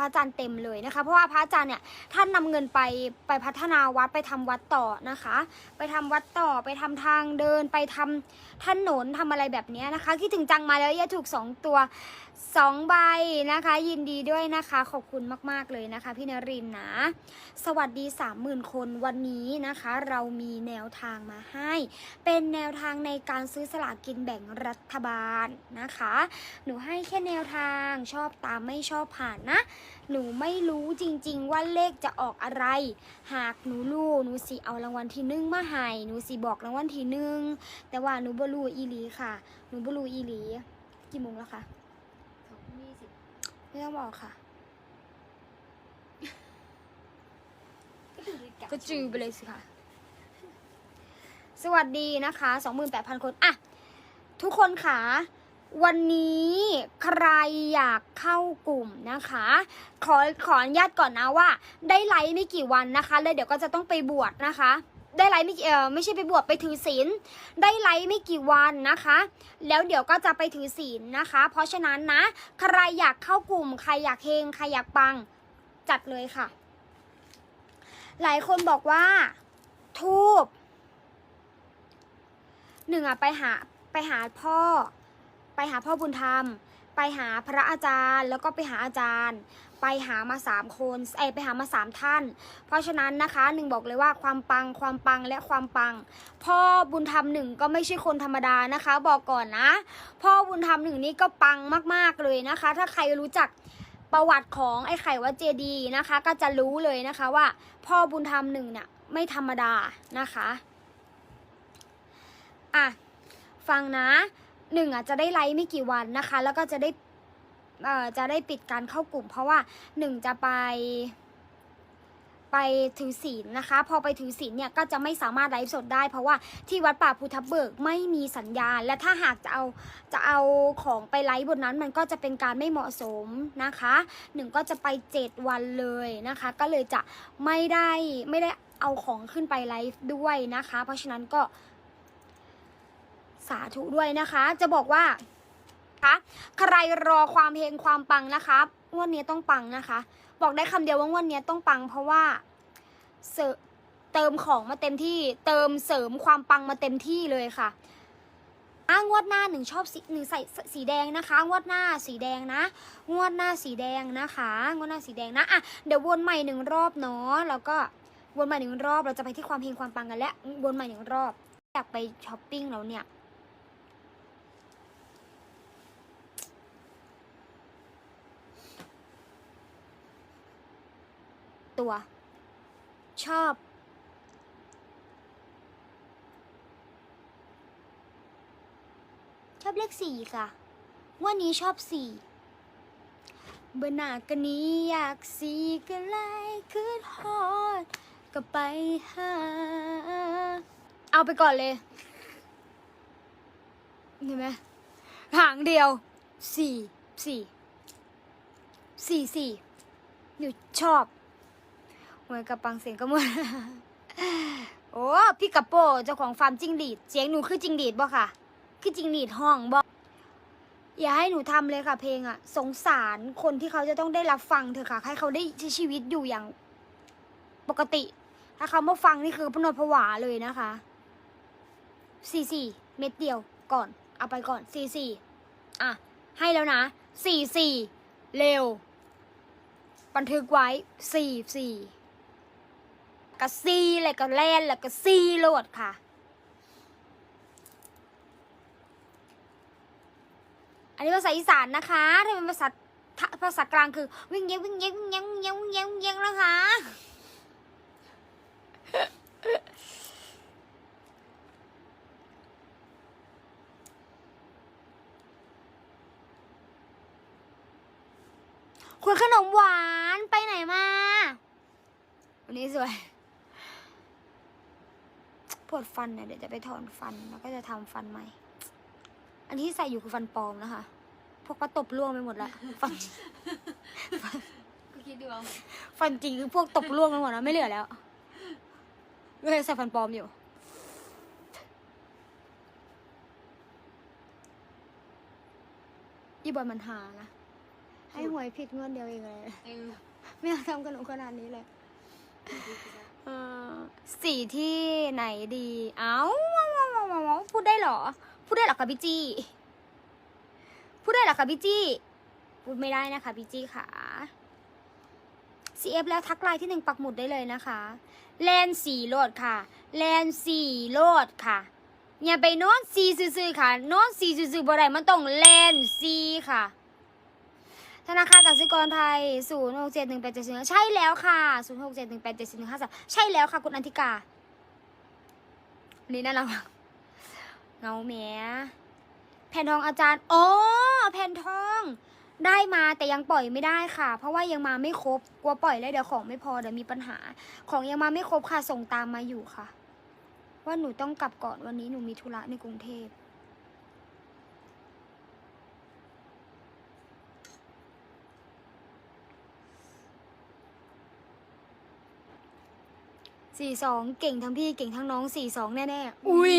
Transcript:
พระอาจารย์เต็มเลยนะคะ เพราะว่าพระอาจารย์เนี่ยท่านนำเงินไปไปพัฒนาวัดไปทำวัดต่อนะคะ ไปทำวัดต่อไปทำทางเดินไปทำถนนทำอะไรแบบนี้นะคะคิดถึงจังมาแล้วอย่าถูกสองตัวสองใบนะคะ ยินดีด้วยนะคะ ขอบคุณมากๆเลยนะคะ พี่นรินนะ สวัสดี 30,000 คนวันนี้นะคะ เรามีแนวทางมาให้ เป็นแนวทางในการซื้อสลากกินแบ่งรัฐบาลนะคะ หนูให้แค่แนวทางชอบตามไม่ชอบผ่านนะหนูไม่รู้จริง ๆ ว่าเลขจะออกอะไร หากหนูรู้หนูสิเอารางวัลที่หนึ่งมาให้หนูสิบอกรางวัลที่หนึ่งแต่ว่าหนูบรูอีหลีค่ะ หนูบรูอีหลี กี่โมงแล้วคะสองยี่สิบไม่ต้องบอกค่ะก็ดูดีก็จือไปเลยสิค่ะ สวัสดีนะคะ 28,000 คน อะ ทุกคนค่ะ วันนี้ใครอยากเข้ากลุ่มนะคะ ขอขออนุญาตก่อนนะว่า ได้ไลฟ์ไม่กี่วันนะคะแล้วเดี๋ยวก็จะต้องไปบวชนะคะ ได้ไลฟ์ไม่เออไม่ใช่ไปบวชไปถือศีลได้ไลฟ์ไม่กี่วันนะคะ แล้วเดี๋ยวก็จะไปถือศีลนะคะ เพราะฉะนั้นนะใครอยากเข้ากลุ่ม ใครอยากเฮงใครอยากปังจัดเลยค่ะ หลายคนบอกว่าทูบหนึ่งอะไปหาไปหาพ่อ ไปหาพ่อบุญธรรม ไปหาพระอาจารย์ แล้วก็ไปหาอาจารย์ ไปหามาสามคนเอไปหามาสามท่าน เพราะฉะนั้นนะคะหนึ่งบอกเลยว่าความปังความปังและความปัง พ่อบุญธรรมหนึ่งก็ไม่ใช่คนธรรมดานะคะ บอกก่อนนะ พ่อบุญธรรมหนึ่งนี่ก็ปังมากๆเลยนะคะ ถ้าใครรู้จักประวัติของไอ้ไข่วัดเจดีนะคะ ก็จะรู้เลยนะคะว่า พ่อบุญธรรมหนึ่งเนี่ยไม่ธรรมดานะคะ อะ ฟังนะ หนึ่งอะจะได้ไลฟ์ไม่กี่วันนะคะ แล้วก็จะได้เอ่อจะได้ปิดการเข้ากลุ่ม เพราะว่าหนึ่งจะไปไปถือศีลนะคะ พอไปถือศีลเนี่ยก็จะไม่สามารถไลฟ์สดได้ เพราะว่าที่วัดป่าภูทับเบิกไม่มีสัญญาณ และถ้าหากจะเอาจะเอาของไปไลฟ์บนนั้น มันก็จะเป็นการไม่เหมาะสมนะคะหนึ่งก็จะไปเจ็ดวันเลยนะคะ ก็เลยจะไม่ได้ไม่ได้เอาของขึ้นไปไลฟ์ด้วยนะคะ เพราะฉะนั้นก็ สาธุด้วยนะคะ จะบอกว่าคะใครรอความเฮงความปังนะคะงวดนี้ต้องปังนะคะ บอกได้คำเดียวว่างวดนี้ต้องปัง เพราะว่าเสเติมของมาเต็มที่ เติมเสริมความปังมาเต็มที่เลยค่ะอะงวดหน้าหนึ่งชอบสีหนึ่งใส่สีแดงนะคะ งวดหน้าสีแดงนะ งวดหน้าสีแดงนะคะ งวดหน้าสีแดงนะอะเดี๋ยววนใหม่หนึ่งรอบเนาะแล้วก็วนใหม่หนึ่งรอบเราจะไปที่ความเฮงความปังกันและวนใหม่หนึ่งรอบอยากไปช้อปปิ้งแล้วเนี่ย ตัว ชอบ ชอบเลขสี่ค่ะ วันนี้ชอบสี่เบอร์หนากันนี้อยากสีกันไล่ขึ้นฮอดก็ไปหา เอาไปก่อนเลย เห็นไหมหางเดียวสี่สี่สี่สี่หนูชอบ เหมือนกับปังเสียงก็หมดโอ้พี่กระโปเจ้าของฟาร์มจิงหรีดเสียงหนูคือจิงหรีดบ่ค่ะ คือจิงหรีดห้องบ่อย่าให้หนูทำเลยค่ะ เพลงอะสงสารคนที่เขาจะต้องได้รับฟังเถอะค่ะ ให้เขาได้ใช้ชีวิตอยู่อย่างปกติ ถ้าเขามาฟังนี่คือพนวดผวาเลยนะคะสี่สี่เม็ดเดียวก่อน เอาไปก่อนสี่สี่อะ ให้แล้วนะสี่สี่เร็ว บันทึกไว้สี่สี่ กะซีเลยก็แลนแล้วก็ซีโหลดค่ะ อันนี้ภาษาอีสานนะคะถ้าเป็นภาษาภาษากลางคือ วิ่งเย้งวิ่งเย้งวิ่งเย้งวิ่งเย้งวิ่งเย้วิ่งเย้งนะคะคุณขนมหวานไปไหนมา วันนี้สวย ปวดฟันเนี่ยเดี๋ยวจะไปถอนฟันแล้วก็จะทำฟันใหม่ อันที่ใส่อยู่คือฟันปลอมนะคะ พวกก็ตบร่วงไปหมดละฟันก็คิดดูเอาฟันจริงคือพวกตบร่วงไปหมดแล้วไม่เหลือแล้วก็เลยใส่ฟันปลอมอยู่อีบอยมันหานะ ให้หวยผิดงวดเดียวเองเลยเออไม่เอาทำกับหนูขนาดนี้เลย เออสีที่ไหนดี เอ้าพูดได้เหรอ พูดได้เหรอคะพี่จี้ พูดได้เหรอคะพี่จี้ พูดไม่ได้นะคะพี่จี้ค่ะ CF แล้วทักไลน์ที่หนึ่งปักหมุดได้เลยนะคะ แลนสีโลดค่ะ แลนสีโลดค่ะ อย่าไปโนอนซีซื่อๆค่ะ โนอนซีซื่อๆบ่ได้มันต้องแลนซีค่ะ ธนาคารกสิกรไทย 0 6 7 1 8 7 4ใช่แล้วค่ะ 0 6 7 1 8 7 4 1 5 3ใช่แล้วค่ะ คุณอันธิกา อันนี่น่ารักมากเงาแหมแผ่นทองอาจารย์อ๋อแผ่นทองได้มาแต่ยังปล่อยไม่ได้ค่ะ เพราะว่ายังมาไม่ครบกลัวปล่อยแล้วเดี๋ยวของไม่พอเดี๋ยวมีปัญหา ของยังมาไม่ครบค่ะส่งตามมาอยู่ค่ะ ว่าหนูต้องกลับก่อนวันนี้หนูมีธุระในกรุงเทพ สี่สองเก่งทั้งพี่เก่งทั้งน้องสี่สองแน่ๆ อุ้ย